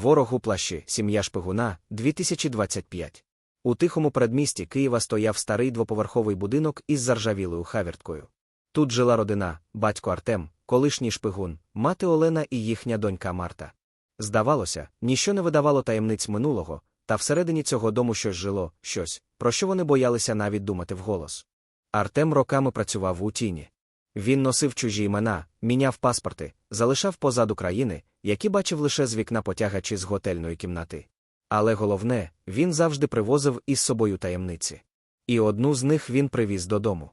Ворог у плащі, сім'я шпигуна, 2025. У тихому передмісті Києва стояв старий двоповерховий будинок із заржавілою хавірткою. Тут жила родина, батько Артем, колишній шпигун, мати Олена і їхня донька Марта. Здавалося, ніщо не видавало таємниць минулого, та всередині цього дому щось жило, щось, про що вони боялися навіть думати вголос. Артем роками працював у тіні. Він носив чужі імена, міняв паспорти, залишав позаду країни, які бачив лише з вікна потягачі з готельної кімнати. Але головне, він завжди привозив із собою таємниці. І одну з них він привіз додому.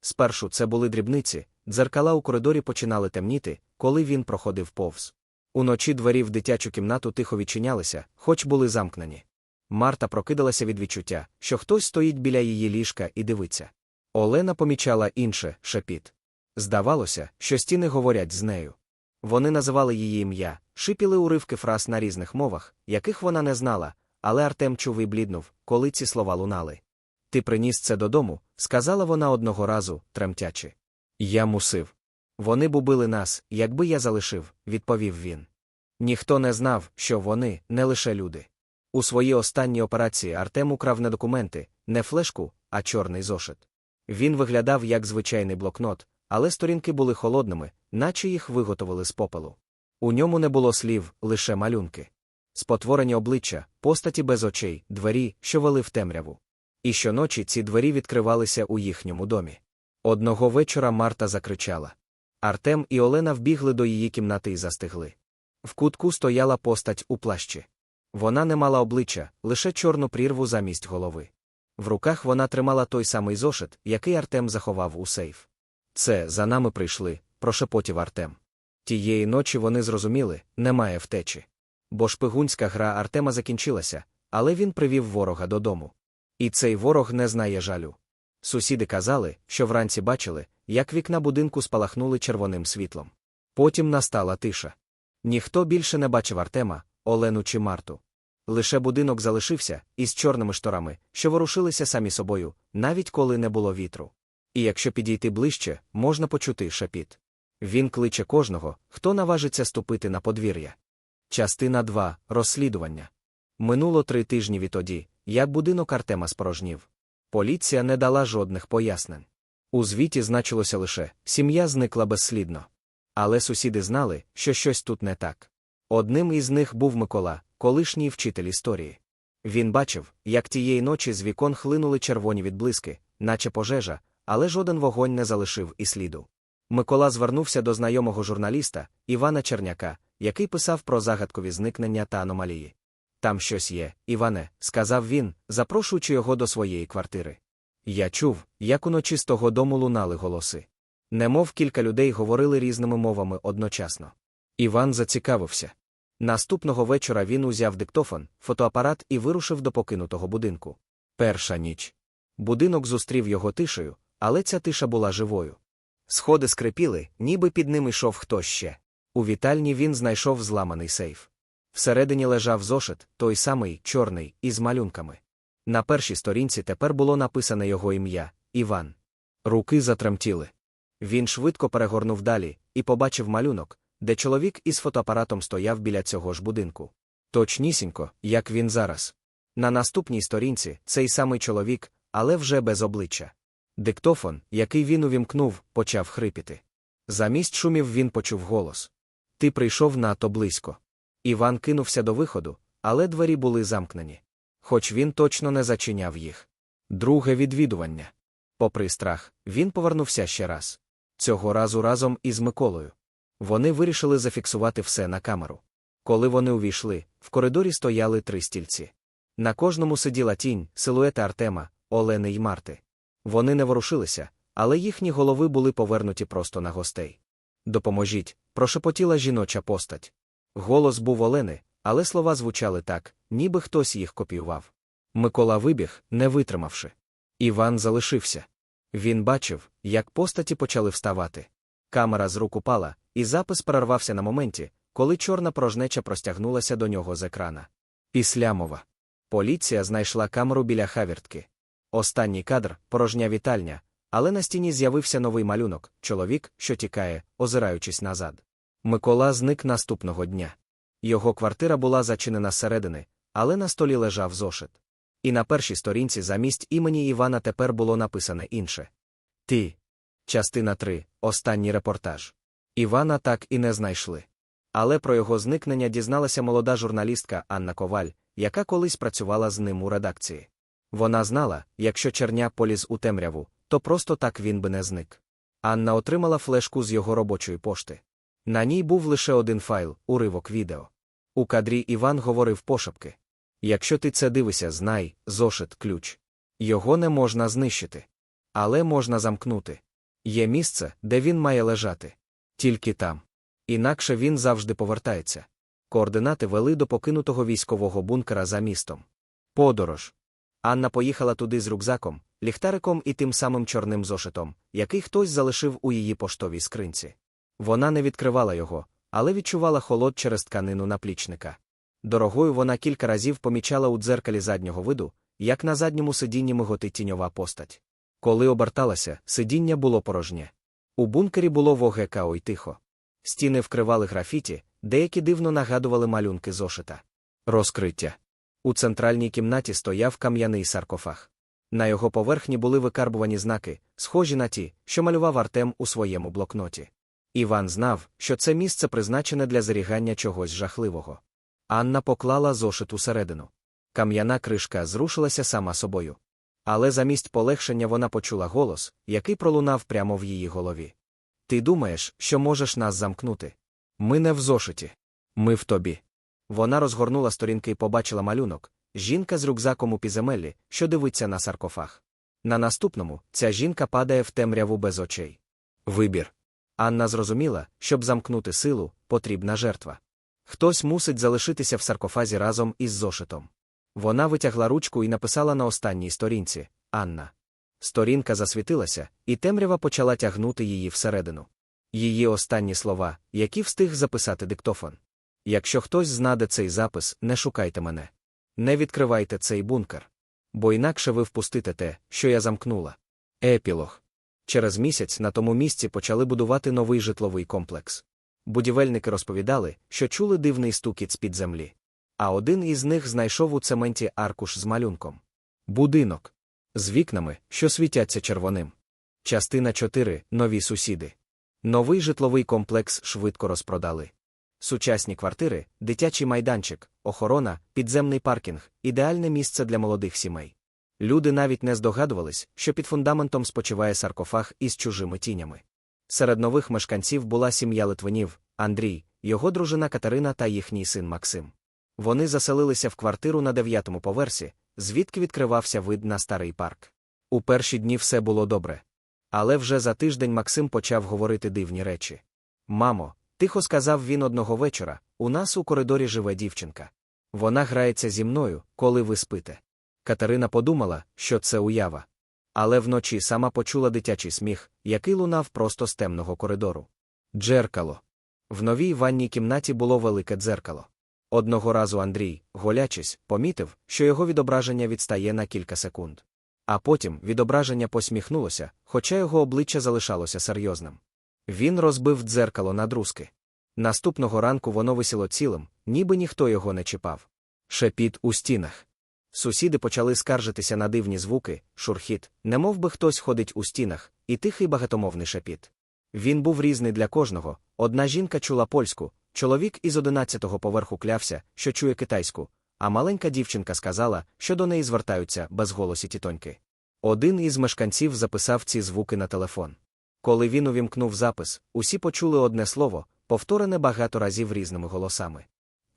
Спершу це були дрібниці, дзеркала у коридорі починали темніти, коли він проходив повз. Уночі двері в дитячу кімнату тихо відчинялися, хоч були замкнені. Марта прокидалася від відчуття, що хтось стоїть біля її ліжка і дивиться. Олена помічала інше шепіт. Здавалося, що стіни говорять з нею. Вони називали її ім'я, шипіли уривки фраз на різних мовах, яких вона не знала, але Артем чув і бліднув, коли ці слова лунали. Ти приніс це додому, сказала вона одного разу, тремтячи. Я мусив. Вони б убили нас, якби я залишив, відповів він. Ніхто не знав, що вони не лише люди. У своїй останній операції Артем украв не документи, не флешку, а чорний зошит. Він виглядав як звичайний блокнот, але сторінки були холодними, наче їх виготовили з попелу. У ньому не було слів, лише малюнки. Спотворені обличчя, постаті без очей, двері, що вели в темряву. І щоночі ці двері відкривалися у їхньому домі. Одного вечора Марта закричала. Артем і Олена вбігли до її кімнати і застигли. В кутку стояла постать у плащі. Вона не мала обличчя, лише чорну прірву замість голови. В руках вона тримала той самий зошит, який Артем заховав у сейф. Це за нами прийшли, прошепотів Артем. Тієї ночі вони зрозуміли, немає втечі. Бо шпигунська гра Артема закінчилася, але він привів ворога додому. І цей ворог не знає жалю. Сусіди казали, що вранці бачили, як вікна будинку спалахнули червоним світлом. Потім настала тиша. Ніхто більше не бачив Артема, Олену чи Марту. Лише будинок залишився із чорними шторами, що ворушилися самі собою, навіть коли не було вітру. І якщо підійти ближче, можна почути шепіт. Він кличе кожного, хто наважиться ступити на подвір'я. Частина 2. Розслідування. Минуло три тижні відтоді, як будинок Артема спорожнів. Поліція не дала жодних пояснень. У звіті значилося лише сім'я зникла безслідно. Але сусіди знали, що щось тут не так. Одним із них був Микола, колишній вчитель історії. Він бачив, як тієї ночі з вікон хлинули червоні відблиски, наче пожежа, але жоден вогонь не залишив і сліду. Микола звернувся до знайомого журналіста Івана Черняка, який писав про загадкові зникнення та аномалії. Там щось є, Іване, сказав він, запрошуючи його до своєї квартири. Я чув, як уночі з того дому лунали голоси. Немов кілька людей говорили різними мовами одночасно. Іван зацікавився. Наступного вечора він узяв диктофон, фотоапарат і вирушив до покинутого будинку. Перша ніч. Будинок зустрів його тишею, але ця тиша була живою. Сходи скрипіли, ніби під ним йшов хтось ще. У вітальні він знайшов зламаний сейф. Всередині лежав зошит, той самий, чорний, із малюнками. На першій сторінці тепер було написане його ім'я Іван. Руки затремтіли. Він швидко перегорнув далі і побачив малюнок, де чоловік із фотоапаратом стояв біля цього ж будинку. Точнісінько, як він зараз. На наступній сторінці цей самий чоловік, але вже без обличчя. Диктофон, який він увімкнув, почав хрипіти. Замість шумів він почув голос. Ти прийшов надто близько. Іван кинувся до виходу, але двері були замкнені. Хоч він точно не зачиняв їх. Друге відвідування. Попри страх, він повернувся ще раз. Цього разу разом із Миколою. Вони вирішили зафіксувати все на камеру. Коли вони увійшли, в коридорі стояли три стільці. На кожному сиділа тінь, силуети Артема, Олени й Марти. Вони не ворушилися, але їхні голови були повернуті просто на гостей. Допоможіть, прошепотіла жіноча постать. Голос був Олени, але слова звучали так, ніби хтось їх копіював. Микола вибіг, не витримавши. Іван залишився. Він бачив, як постаті почали вставати. Камера з рук упала, і запис перервався на моменті, коли чорна порожнеча простягнулася до нього з екрана. Післямова. Поліція знайшла камеру біля хавіртки. Останній кадр порожня вітальня, але на стіні з'явився новий малюнок чоловік, що тікає, озираючись назад. Микола зник наступного дня. Його квартира була зачинена зсередини, але на столі лежав зошит. І на першій сторінці замість імені Івана тепер було написане інше. Ти. Частина 3. Останній репортаж. Івана так і не знайшли. Але про його зникнення дізналася молода журналістка Анна Коваль, яка колись працювала з ним у редакції. Вона знала, якщо черня поліз у темряву, то просто так він би не зник. Анна отримала флешку з його робочої пошти. На ній був лише один файл, уривок відео. У кадрі Іван говорив пошепки. Якщо ти це дивишся, знай, зошит ключ. Його не можна знищити. Але можна замкнути. Є місце, де він має лежати. Тільки там. Інакше він завжди повертається. Координати вели до покинутого військового бункера за містом. Подорож. Анна поїхала туди з рюкзаком, ліхтариком і тим самим чорним зошитом, який хтось залишив у її поштовій скринці. Вона не відкривала його, але відчувала холод через тканину наплічника. Дорогою вона кілька разів помічала у дзеркалі заднього виду, як на задньому сидінні миготить тіньова постать. Коли оберталася, сидіння було порожнє. У бункері було вогекао й тихо. Стіни вкривали графіті, деякі дивно нагадували малюнки зошита. Розкриття. У центральній кімнаті стояв кам'яний саркофаг. На його поверхні були викарбувані знаки, схожі на ті, що малював Артем у своєму блокноті. Іван знав, що це місце призначене для зарігання чогось жахливого. Анна поклала зошит усередину. Кам'яна кришка зрушилася сама собою. Але замість полегшення вона почула голос, який пролунав прямо в її голові. Ти думаєш, що можеш нас замкнути? Ми не в зошиті. Ми в тобі. Вона розгорнула сторінки і побачила малюнок жінка з рюкзаком у піземеллі, що дивиться на саркофаг. На наступному ця жінка падає в темряву без очей. Вибір. Анна зрозуміла, щоб замкнути силу, потрібна жертва. Хтось мусить залишитися в саркофазі разом із зошитом. Вона витягла ручку і написала на останній сторінці Анна. Сторінка засвітилася, і темрява почала тягнути її всередину. Її останні слова, які встиг записати диктофон. Якщо хтось знаде цей запис, не шукайте мене. Не відкривайте цей бункер. Бо інакше ви впустите те, що я замкнула. Епілог. Через місяць на тому місці почали будувати новий житловий комплекс. Будівельники розповідали, що чули дивний стукіт з-під землі. А один із них знайшов у цементі аркуш з малюнком. Будинок. З вікнами, що світяться червоним. Частина 4. Нові сусіди. Новий житловий комплекс швидко розпродали. Сучасні квартири, дитячий майданчик, охорона, підземний паркінг ідеальне місце для молодих сімей. Люди навіть не здогадувались, що під фундаментом спочиває саркофаг із чужими тінями. Серед нових мешканців була сім'я Литвинів, Андрій, його дружина Катерина та їхній син Максим. Вони заселилися в квартиру на дев'ятому поверсі, звідки відкривався вид на старий парк. У перші дні все було добре. Але вже за тиждень Максим почав говорити дивні речі. Мамо, тихо сказав він одного вечора, у нас у коридорі живе дівчинка. Вона грається зі мною, коли ви спите. Катерина подумала, що це уява. Але вночі сама почула дитячий сміх, який лунав просто з темного коридору. Джеркало. В новій ванній кімнаті було велике дзеркало. Одного разу Андрій, голячись, помітив, що його відображення відстає на кілька секунд. А потім відображення посміхнулося, хоча його обличчя залишалося серйозним. Він розбив дзеркало на друзки. Наступного ранку воно висіло цілим, ніби ніхто його не чіпав. Шепіт у стінах. Сусіди почали скаржитися на дивні звуки, шурхіт, немов би хтось ходить у стінах, і тихий багатомовний шепіт. Він був різний для кожного. Одна жінка чула польську, чоловік із одинадцятого поверху клявся, що чує китайську, а маленька дівчинка сказала, що до неї звертаються безголосі тітоньки. Один із мешканців записав ці звуки на телефон. Коли він увімкнув запис, усі почули одне слово, повторене багато разів різними голосами.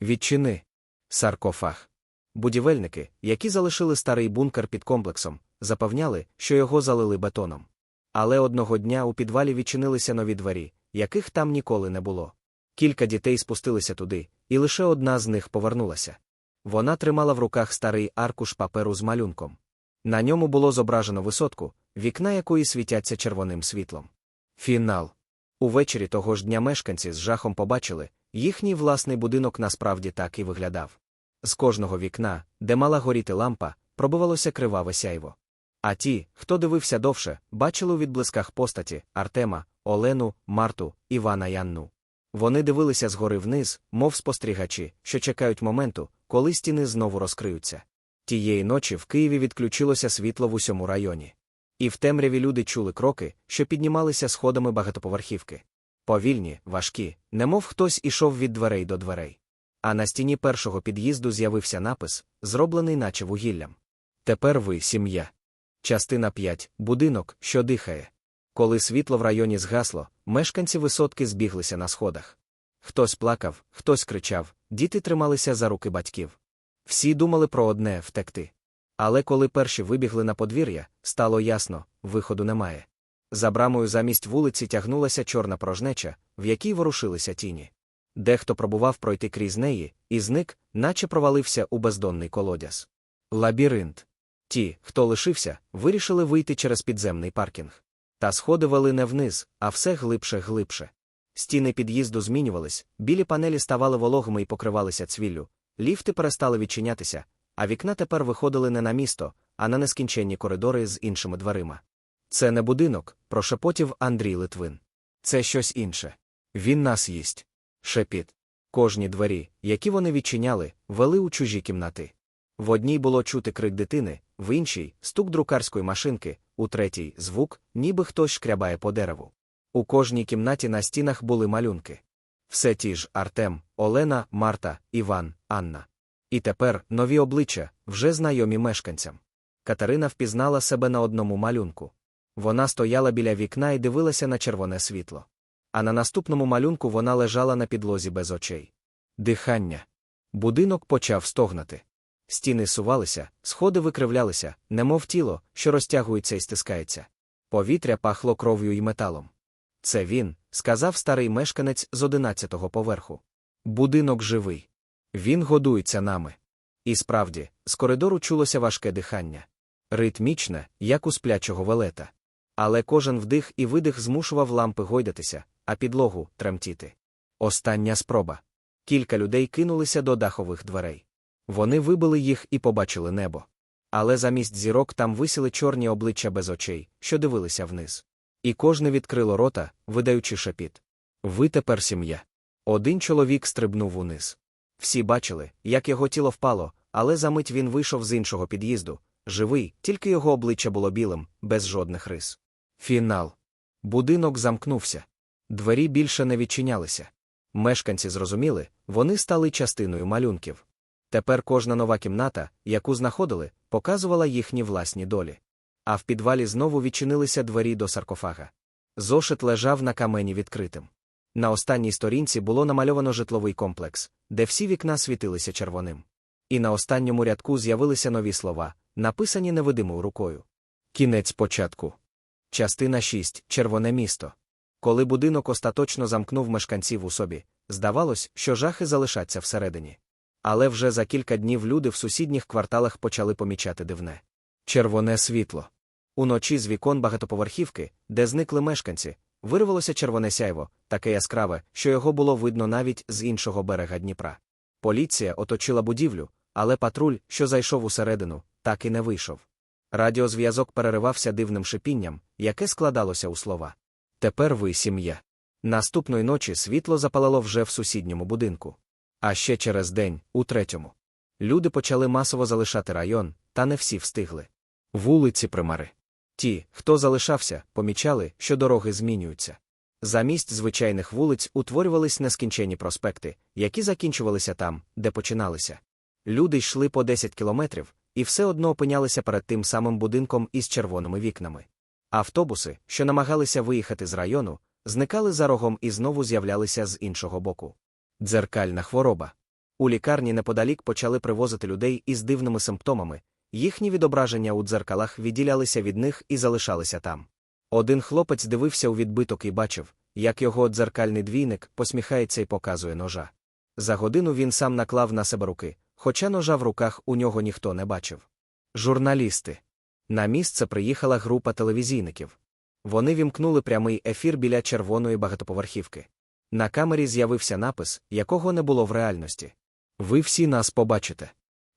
Відчини. Саркофаг. Будівельники, які залишили старий бункер під комплексом, запевняли, що його залили бетоном. Але одного дня у підвалі відчинилися нові двері, яких там ніколи не було. Кілька дітей спустилися туди, і лише одна з них повернулася. Вона тримала в руках старий аркуш паперу з малюнком. На ньому було зображено висотку, вікна якої світяться червоним світлом. Фінал. Увечері того ж дня мешканці з жахом побачили, їхній власний будинок насправді так і виглядав. З кожного вікна, де мала горіти лампа, пробивалося криваве сяйво. А ті, хто дивився довше, бачили у відблисках постаті Артема, Олену, Марту, Івана Янну. Вони дивилися згори вниз, мов спостерігачі, що чекають моменту, коли стіни знову розкриються. Тієї ночі в Києві відключилося світло в усьому районі. І в темряві люди чули кроки, що піднімалися сходами багатоповерхівки. Повільні, важкі, немов хтось ішов від дверей до дверей. А на стіні першого під'їзду з'явився напис, зроблений наче вугіллям. Тепер ви сім'я. Частина 5. Будинок, що дихає. Коли світло в районі згасло, мешканці висотки збіглися на сходах. Хтось плакав, хтось кричав, діти трималися за руки батьків. Всі думали про одне втекти. Але коли перші вибігли на подвір'я, стало ясно виходу немає. За брамою замість вулиці тягнулася чорна порожнеча, в якій ворушилися тіні. Дехто пробував пройти крізь неї, і зник, наче провалився у бездонний колодязь. Лабіринт. Ті, хто лишився, вирішили вийти через підземний паркінг. Та сходи вели не вниз, а все глибше глибше. Стіни під'їзду змінювались, білі панелі ставали вологими і покривалися цвіллю, ліфти перестали відчинятися, а вікна тепер виходили не на місто, а на нескінченні коридори з іншими дверима. Це не будинок, прошепотів Андрій Литвин. Це щось інше. Він нас їсть. Шепіт. Кожні двері, які вони відчиняли, вели у чужі кімнати. В одній було чути крик дитини, в іншій стук друкарської машинки, у третій звук, ніби хтось шкрябає по дереву. У кожній кімнаті на стінах були малюнки. Все ті ж Артем, Олена, Марта, Іван, Анна. І тепер нові обличчя, вже знайомі мешканцям. Катерина впізнала себе на одному малюнку. Вона стояла біля вікна і дивилася на червоне світло. А на наступному малюнку вона лежала на підлозі без очей. Дихання. Будинок почав стогнати. Стіни сувалися, сходи викривлялися, немов тіло, що розтягується і стискається. Повітря пахло кров'ю і металом. Це він, сказав старий мешканець з одинадцятого поверху. Будинок живий. Він годується нами. І справді, з коридору чулося важке дихання. Ритмічне, як у сплячого велета. Але кожен вдих і видих змушував лампи гойдатися, а підлогу тремтіти. Остання спроба. Кілька людей кинулися до дахових дверей. Вони вибили їх і побачили небо. Але замість зірок там висіли чорні обличчя без очей, що дивилися вниз. І кожне відкрило рота, видаючи шепіт. Ви тепер сім'я. Один чоловік стрибнув униз. Всі бачили, як його тіло впало, але за мить він вийшов з іншого під'їзду, живий, тільки його обличчя було білим, без жодних рис. Фінал. Будинок замкнувся. Двері більше не відчинялися. Мешканці зрозуміли, вони стали частиною малюнків. Тепер кожна нова кімната, яку знаходили, показувала їхні власні долі. А в підвалі знову відчинилися двері до саркофага. Зошит лежав на камені відкритим. На останній сторінці було намальовано житловий комплекс, де всі вікна світилися червоним. І на останньому рядку з'явилися нові слова, написані невидимою рукою. Кінець початку. Частина 6. Червоне місто. Коли будинок остаточно замкнув мешканців у собі, здавалось, що жахи залишаться всередині. Але вже за кілька днів люди в сусідніх кварталах почали помічати дивне. Червоне світло. Уночі з вікон багатоповерхівки, де зникли мешканці, вирвалося червоне сяйво, таке яскраве, що його було видно навіть з іншого берега Дніпра. Поліція оточила будівлю, але патруль, що зайшов усередину, так і не вийшов. Радіозв'язок переривався дивним шипінням, яке складалося у слова. Тепер ви сім'я. Наступної ночі світло запалало вже в сусідньому будинку. А ще через день, у третьому. Люди почали масово залишати район, та не всі встигли. Вулиці примари. Ті, хто залишався, помічали, що дороги змінюються. Замість звичайних вулиць утворювались нескінчені проспекти, які закінчувалися там, де починалися. Люди йшли по 10 кілометрів, і все одно опинялися перед тим самим будинком із червоними вікнами. Автобуси, що намагалися виїхати з району, зникали за рогом і знову з'являлися з іншого боку. Дзеркальна хвороба. У лікарні неподалік почали привозити людей із дивними симптомами, їхні відображення у дзеркалах відділялися від них і залишалися там. Один хлопець дивився у відбиток і бачив, як його дзеркальний двійник посміхається і показує ножа. За годину він сам наклав на себе руки, хоча ножа в руках у нього ніхто не бачив. Журналісти. На місце приїхала група телевізійників. Вони вімкнули прямий ефір біля червоної багатоповерхівки. На камері з'явився напис, якого не було в реальності. Ви всі нас побачите.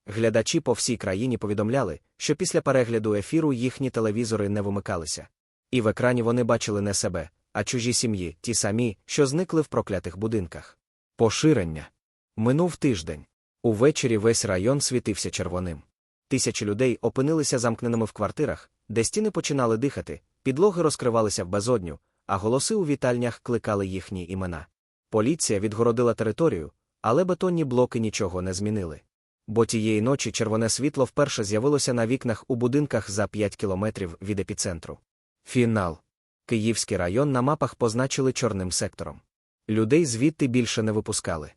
Глядачі по всій країні повідомляли, що після перегляду ефіру їхні телевізори не вимикалися. І в екрані вони бачили не себе, а чужі сім'ї ті самі, що зникли в проклятих будинках. Поширення. Минув тиждень. Увечері весь район світився червоним. Тисячі людей опинилися замкненими в квартирах, де стіни починали дихати, підлоги розкривалися в безодню, а голоси у вітальнях кликали їхні імена. Поліція відгородила територію, але бетонні блоки нічого не змінили. Бо тієї ночі червоне світло вперше з'явилося на вікнах у будинках за 5 кілометрів від епіцентру. Фінал. Київський район на мапах позначили чорним сектором. Людей звідти більше не випускали.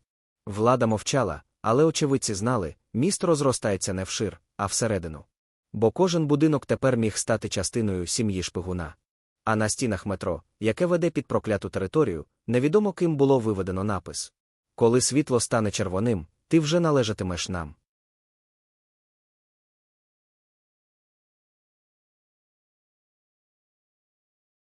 Влада мовчала, але очевидці знали, місто розростається не вшир, а всередину. Бо кожен будинок тепер міг стати частиною сім'ї шпигуна. А на стінах метро, яке веде під прокляту територію, невідомо ким було виведено напис Коли світло стане червоним, ти вже належатимеш нам.